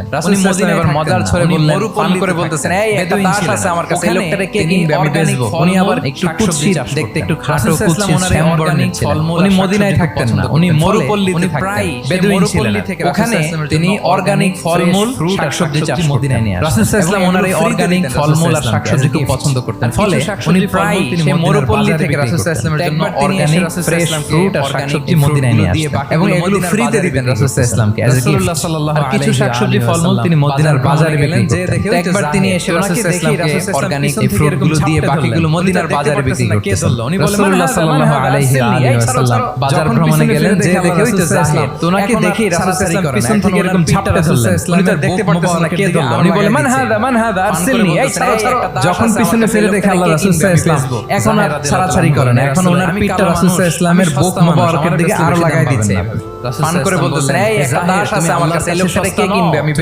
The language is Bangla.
ছিলেন রাসূল সাল্লাল্লাহু আলাইহি মজার ছড়ে বললেন পান করে বলতেছেন এই একটা তাস আছে আমার কাছে এই লোকটারে কে কিনবে আমি বেচবো। উনি আবার একটু শাকসবজি দেখতে একটু খাটো রাসূল কুৎসিত সাল্লাল্লাহু আলাইহি শ্যাম organic বর্ণের ছিলেন উনি মদিনায় থাকতেন না। উনি। মরুপল্লীতে থাকতেন। বেদুইন ছিলেন। ওখানে তিনি অর্গানিক ফলমূল শাকসবজি চাষ মদিনায় নিয়ে আসতেন। রাসূল সাল্লাল্লাহু ওনার এই অর্গানিক ফলমূল আর শাকসবজি খুব পছন্দ করতেন। ফলে উনি প্রায় তিনি সেই মরুপল্লী থেকে রাসূল। সাল্লাল্লাহু আলাইহি একবার অর্গানিক ফ্রেশ ফ্রুট আর শাকসবজি মদিনায় নিয়ে আসতেন এবং এগুলো ফ্রিতে দিতেন রাসূল সাল্লাল্লাহু আর কিছু শাকসবজি ফলমূল তিনি মদিনার বাজারে গেলেন, যে দেখে একবার তিনি এসে জাহেদ, রাসূল ওনাকে দেখেই ইসলামকে রাসূল সাল্লাল্লাহু অর্গানিক এই ফ্রুটগুলো দিয়ে বাকিগুলো মদিনার বাজারে বিক্রি করতেন রাসূলুল্লাহ সাল্লাল্লাহু আলাইহি আলিহি ওয়াসাল্লাম বাজার যখন ভ্রমণে পিছনে গেলেন যে দেখে দেখে ওই তো রাসূল জাহেদ সাল্লাল্লাহু তো এখন আর দেখেই রাসূল ছাড়াছাড়ি করেন। পিছন থেকে এরকম ঝাপটে ধরলেন উনি তো দেখতে পারতেছেন না কে ধরলো উনি বলে মান হাদা মান হাদা আরসিলনি এই ছাড়ো ছাড়ো যখন পিছনে ফিরে দেখে আল্লাহ লোকটাকে রাসূল কিনবে, আমি ইসলাম এখন আর ছাড়াছাড়ি করেন রাদিয়াল্লাহু এখন ওনার পিঠটা কালো রাসূল মানুষ, ইসলামের বুক মোবারকের দিকে আরও লাগাই দিচ্ছে করে বলতেছেন এই একটা দাস আছে আমার কাছে কাছে কে কিনবে? আমি